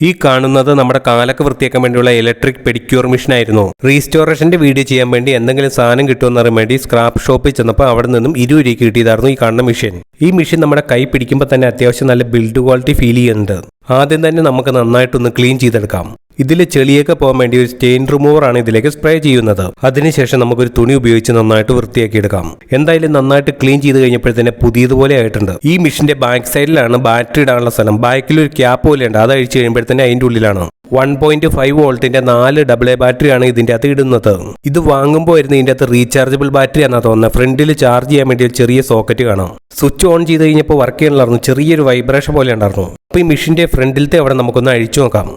ഈ കാണുന്നത് നമ്മുടെ കാലൊക്കെ വൃത്തിയാക്കാൻ വേണ്ടിയുള്ള ഇലക്ട്രിക് പെഡിക്യൂർ മെഷീൻ ആയിരുന്നു. റീസ്റ്റോറേഷന്റെ വീഡിയോ ചെയ്യാൻ വേണ്ടി എന്തെങ്കിലും സാധനം കിട്ടുമെന്ന് അറിയാൻ വേണ്ടി സ്ക്രാപ്പ് ഷോപ്പിൽ ചെന്നപ്പോൾ അവിടെ നിന്നും ഇരുപത് രൂപ കിട്ടിയതായിരുന്നു ഈ കാണുന്ന മെഷീൻ ഈ മെഷീൻ നമ്മുടെ കൈ പിടിക്കുമ്പോൾ തന്നെ അത്യാവശ്യം നല്ല ബിൽഡ് ക്വാളിറ്റി ഫീൽ ചെയ്യുന്നുണ്ട്. ആദ്യം തന്നെ നമുക്ക് നന്നായിട്ടൊന്ന് ക്ലീൻ ചെയ്തെടുക്കാം. ഇതിൽ ചെളിയൊക്കെ പോകാൻ വേണ്ടി ഒരു സ്റ്റെയിൻ റിമൂവർ ആണ് ഇതിലേക്ക് സ്പ്രേ ചെയ്യുന്നത്. അതിനുശേഷം നമുക്കൊരു തുണി ഉപയോഗിച്ച് നന്നായിട്ട് വൃത്തിയാക്കി എടുക്കാം എന്തായാലും നന്നായിട്ട് ക്ലീൻ ചെയ്ത് കഴിഞ്ഞപ്പോഴത്തേനെ പുതിയതുപോലെ ആയിട്ടുണ്ട്. ഈ മെഷീന്റെ ബാക്ക് സൈഡിലാണ് ബാറ്ററി ഇടാനുള്ള സ്ഥലം. ബാക്കിൽ ഒരു ക്യാപ്പ് പോലെ ഉണ്ട്. അത് അഴിച്ചു കഴിയുമ്പോഴത്തേനെ അതിന്റെ ഉള്ളിലാണ്. വൺ പോയിന്റ് ഫൈവ് വോൾട്ടിന്റെ നാല് ഡബിൾ എ ബാറ്ററിയാണ് ഇതിന്റെ അകത്ത് ഇടുന്നത്. ഇത് വാങ്ങുമ്പോൾ വരുന്ന ഇതിന്റെ അകത്ത് റീചാർജബിൾ ബാറ്ററി എന്നാ തോന്നുന്നത് ഫ്രണ്ടിൽ ചാർജ് ചെയ്യാൻ വേണ്ടി ഒരു ചെറിയ സോക്കറ്റ് കാണാം. സ്വിച്ച് ഓൺ ചെയ്ത് കഴിഞ്ഞപ്പോൾ വർക്ക് ചെയ്യണമായിരുന്നു ചെറിയൊരു വൈബ്രേഷൻ പോലെ ഉണ്ടായിരുന്നു. അപ്പോൾ ഈ മെഷീന്റെ ഫ്രണ്ടിലത്തെ അവിടെ നമുക്കൊന്ന് അഴിച്ചു നോക്കാം.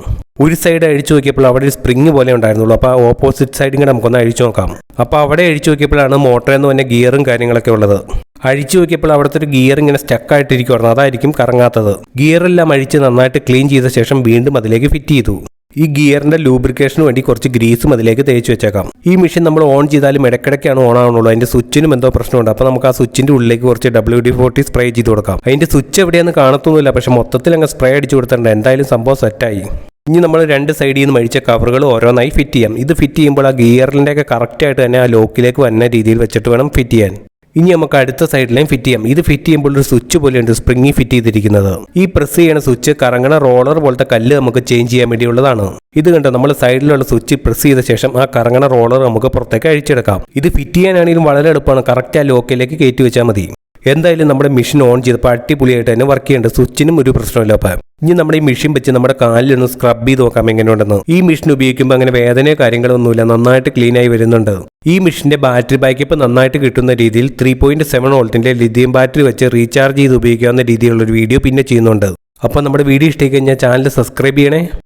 ഒരു സൈഡ് അഴിച്ചു നോക്കിയപ്പോൾ അവിടെ ഒരു സ്പ്രിങ് പോലെ ഉണ്ടായിരുന്നുള്ളൂ. അപ്പോൾ ആ ഓപ്പോസിറ്റ് സൈഡും കൂടെ നമുക്കൊന്ന് അഴിച്ചു നോക്കാം. അപ്പോൾ അവിടെ അഴിച്ചു നോക്കിയപ്പോഴാണ് മോട്ടറിൽ നിന്ന് തന്നെ ഗിയറും കാര്യങ്ങളൊക്കെ ഉള്ളത്. അഴിച്ചു നോക്കിയപ്പോൾ അവിടുത്തെ ഒരു ഗിയർ ഇങ്ങനെ സ്റ്റക്കായിട്ടിരിക്കുവായിരുന്നു അതായിരിക്കും കറങ്ങാത്തത്. ഗിയറെല്ലാം അഴിച്ച് നന്നായിട്ട് ക്ലീൻ ചെയ്ത ശേഷം വീണ്ടും അതിലേക്ക് ഫിറ്റ് ചെയ്തു. ഈ ഗിയറിന്റെ ലൂബ്രിക്കേഷന് വേണ്ടി കുറച്ച് ഗ്രീസും അതിലേക്ക് തേച്ച് വെച്ചേക്കാം. ഈ മെഷീൻ നമ്മൾ ഓൺ ചെയ്താലും ഇടയ്ക്കിടയ്ക്കാണ് ഓൺ ആവുന്നുള്ളൂ. അതിന്റെ സ്വിച്ചിനും എന്തോ പ്രശ്നമുണ്ട്. അപ്പോൾ നമുക്ക് ആ സ്വിച്ചിന്റെ ഉള്ളിലേക്ക് കുറച്ച് ഡബ്ല്യു ഡി ഫോർട്ടി സ്പ്രേ ചെയ്ത് കൊടുക്കാം. അതിന്റെ സ്വിച്ച് എവിടെയെന്ന് കാണത്തൊന്നുമില്ല. പക്ഷെ മൊത്തത്തിൽ അങ്ങ് സ്പ്രേ അടിച്ചു കൊടുത്തിട്ടുണ്ട്. എന്തായാലും സംഭവം സെറ്റായി ഇനി നമ്മൾ രണ്ട് സൈഡിൽ നിന്ന് മഴിച്ച കവറുകൾ ഓരോന്നായി ഫിറ്റ് ചെയ്യാം. ഇത് ഫിറ്റ് ചെയ്യുമ്പോൾ ആ ഗിയറിന്റെ ഒക്കെ കറക്റ്റായിട്ട് തന്നെ ആ ലോക്കിലേക്ക് വന്ന രീതിയിൽ വെച്ചിട്ട് വേണം ഫിറ്റ് ചെയ്യാൻ. ഇനി നമുക്ക് അടുത്ത സൈഡിലേയും ഫിറ്റ് ചെയ്യാം. ഇത് ഫിറ്റ് ചെയ്യുമ്പോൾ ഒരു സ്വിച്ച് പോലെയുണ്ട് സ്പ്രിങ്ങി ഫിറ്റ് ചെയ്തിരിക്കുന്നത്. ഈ പ്രസ് ചെയ്യണ സ്വിച്ച് കറങ്ങണ റോളർ പോലത്തെ കല്ല് നമുക്ക് ചേഞ്ച് ചെയ്യാൻ വേണ്ടിയുള്ളതാണ്. ഇത് കണ്ടോ? നമ്മൾ സൈഡിലുള്ള സ്വിച്ച് പ്രസ് ചെയ്ത ശേഷം ആ കറങ്ങണ റോളർ നമുക്ക് പുറത്തേക്ക് അഴിച്ചെടുക്കാം. ഇത് ഫിറ്റ് ചെയ്യാനാണെങ്കിലും വളരെ എളുപ്പമാണ്. കറക്റ്റ് ആ ലോക്കിലേക്ക് കയറ്റി വെച്ചാൽ മതി. എന്തായാലും നമ്മുടെ മെഷീൻ ഓൺ ചെയ്തപ്പോൾ അടിപൊളിയായിട്ട് തന്നെ വർക്ക് ചെയ്യുന്നുണ്ട്. സ്വിച്ചിനും ഒരു പ്രശ്നമില്ല അപ്പം ഇനി നമ്മുടെ ഈ മെഷീൻ വെച്ച് നമ്മുടെ കാലിലൊന്ന് സ്ക്രബ് ചെയ്ത് നോക്കാം എങ്ങനെയുണ്ടെന്ന്. ഈ മെഷീൻ ഉപയോഗിക്കുമ്പോൾ അങ്ങനെ വേദനയോ കാര്യങ്ങളൊന്നുമില്ല. നന്നായിട്ട് ക്ലീൻ ആയി വരുന്നുണ്ട്. ഈ മെഷീന്റെ ബാറ്ററി ബാക്കപ്പ് നന്നായിട്ട് കിട്ടുന്ന രീതിയിൽ ത്രീ പോയിന്റ് സെവൻ വോൾട്ടിന്റെ ലിഥിയം ബാറ്ററി വെച്ച് റീചാർജ് ചെയ്ത് ഉപയോഗിക്കാവുന്ന രീതിയിലുള്ള ഒരു വീഡിയോ പിന്നെ ചെയ്യുന്നുണ്ട്. അപ്പോൾ നമ്മുടെ വീഡിയോ ഇഷ്ടമായി കഴിഞ്ഞാൽ ചാനൽ സബ്സ്ക്രൈബ് ചെയ്യണേ.